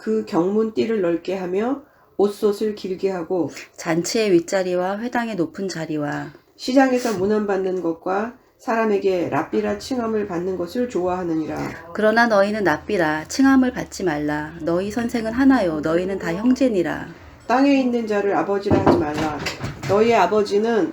그 경문띠를 넓게 하며 옷솥을 길게 하고 잔치의 윗자리와 회당의 높은 자리와 시장에서 문안받는 것과 사람에게 랍비라 칭함을 받는 것을 좋아하느니라. 그러나 너희는 납비라 칭함을 받지 말라. 너희 선생은 하나요. 너희는 다 형제니라. 땅에 있는 자를 아버지라 하지 말라. 너희의 아버지는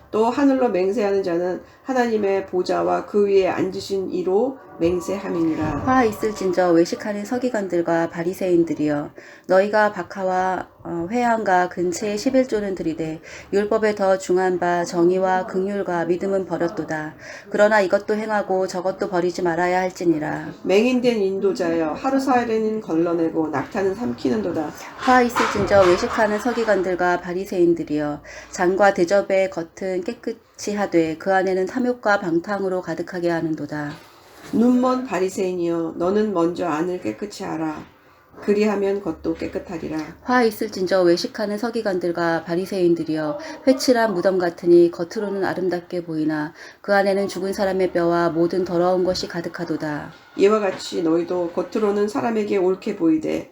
또 하늘로 맹세하는 자는 하나님의 보좌와 그 위에 앉으신 이로 맹세함이니라. 화 있을 진저 외식하는 서기관들과 바리새인들이여 너희가 박하와 어, 회양과 근처에 11조는 들이되 율법에 더 중한 바 정의와 긍휼과 믿음은 버렸도다 그러나 이것도 행하고 저것도 버리지 말아야 할지니라 맹인된 인도자여 하루 사일에는 걸러내고 낙타는 삼키는도다. 화 있을진저 외식하는 서기관들과 바리새인들이여 장과 대접의 겉은 깨끗이 하되 그 안에는 탐욕과 방탕으로 가득하게 하는도다 눈먼 바리새인이여 너는 먼저 안을 깨끗이 하라. 그리하면 겉도 깨끗하리라. 화 있을진저 외식하는 서기관들과 바리새인들이여 회칠한 무덤 같으니 겉으로는 아름답게 보이나 그 안에는 죽은 사람의 뼈와 모든 더러운 것이 가득하도다. 이와 같이 너희도 겉으로는 사람에게 옳게 보이되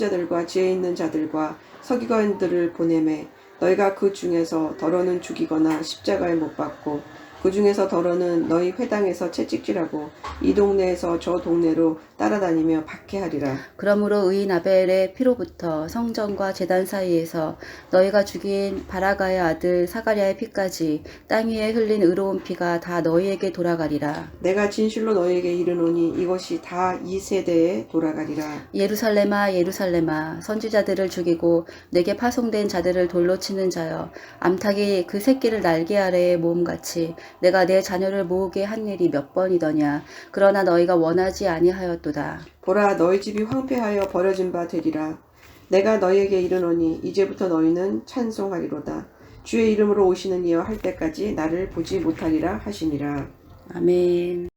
자들과 지혜 있는 자들과 서기관들을 보내매 너희가 그 중에서 더러는 죽이거나 십자가에 못 박고 그 중에서 더러는 너희 회당에서 채찍질하고 이 동네에서 저 동네로 따라다니며 박해하리라. 그러므로 의인 아벨의 피로부터 성전과 제단 사이에서 너희가 죽인 바라가의 아들 사가랴의 피까지 땅 위에 흘린 의로운 피가 다 너희에게 돌아가리라. 내가 진실로 너희에게 이르노니 이것이 다 이 세대에 돌아가리라. 예루살렘아 예루살렘아 선지자들을 죽이고 내게 파송된 자들을 돌로 치는 자여 암탉이 그 새끼를 날개 아래에 모음같이 내가 내 자녀를 모으게 한 일이 몇 번이더냐 그러나 너희가 원하지 아니하였도다. 보라 너희 집이 황폐하여 버려진 바 되리라. 내가 너희에게 이르노니 이제부터 너희는 찬송하리로다. 주의 이름으로 오시는 이여 할 때까지 나를 보지 못하리라 하시니라. 아멘.